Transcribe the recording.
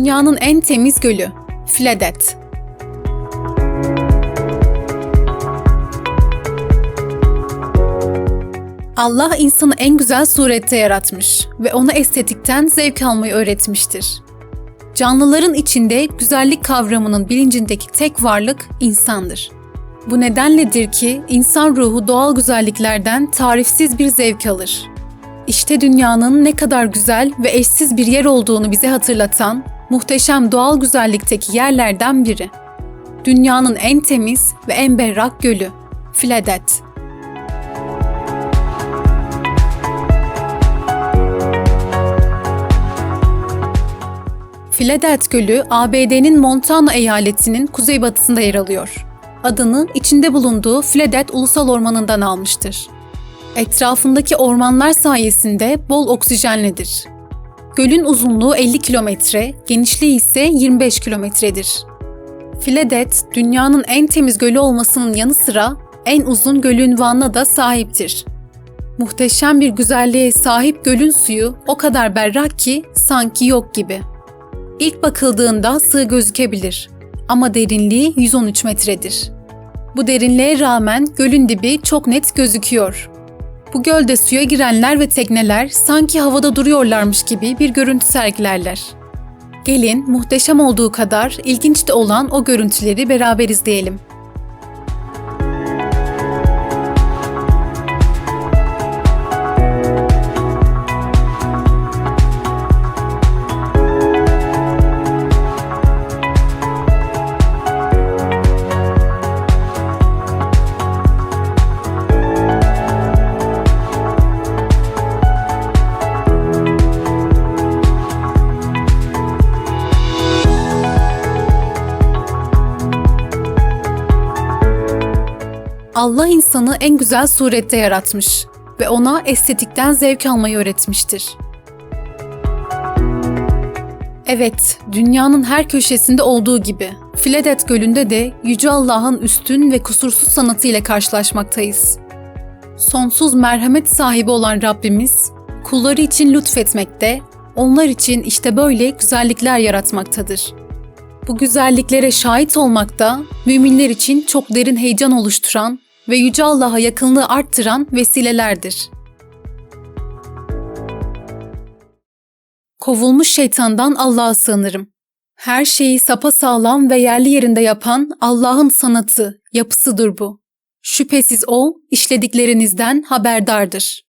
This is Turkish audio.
Dünyanın en temiz gölü. Filedet. Allah insanı en güzel surette yaratmış ve ona estetikten zevk almayı öğretmiştir. Canlıların içinde güzellik kavramının bilincindeki tek varlık insandır. Bu nedenledir ki insan ruhu doğal güzelliklerden tarifsiz bir zevk alır. İşte dünyanın ne kadar güzel ve eşsiz bir yer olduğunu bize hatırlatan muhteşem doğal güzellikteki yerlerden biri. Dünyanın en temiz ve en berrak gölü, Filedet. Filadet Gölü, ABD'nin Montana eyaletinin kuzeybatısında yer alıyor. Adını içinde bulunduğu Filadet Ulusal Ormanı'ndan almıştır. Etrafındaki ormanlar sayesinde bol oksijenlidir. Gölün uzunluğu 50 kilometre, genişliği ise 25 kilometredir. Filadet, dünyanın en temiz gölü olmasının yanı sıra en uzun göl ünvanına da sahiptir. Muhteşem bir güzelliğe sahip gölün suyu o kadar berrak ki sanki yok gibi. İlk bakıldığında sığ gözükebilir ama derinliği 113 metredir. Bu derinliğe rağmen gölün dibi çok net gözüküyor. Bu gölde suya girenler ve tekneler sanki havada duruyorlarmış gibi bir görüntü sergilerler. Gelin muhteşem olduğu kadar ilginç de olan o görüntüleri beraber izleyelim. Allah insanı en güzel surette yaratmış ve ona estetikten zevk almayı öğretmiştir. Evet, dünyanın her köşesinde olduğu gibi Filedet Gölü'nde de Yüce Allah'ın üstün ve kusursuz sanatı ile karşılaşmaktayız. Sonsuz merhamet sahibi olan Rabbimiz, kulları için lütfetmekte, onlar için işte böyle güzellikler yaratmaktadır. Bu güzelliklere şahit olmak da müminler için çok derin heyecan oluşturan ve Yüce Allah'a yakınlığı arttıran vesilelerdir. Kovulmuş şeytandan Allah'a sığınırım. Her şeyi sapasağlam ve yerli yerinde yapan Allah'ın sanatı, yapısıdır bu. Şüphesiz O, işlediklerinizden haberdardır.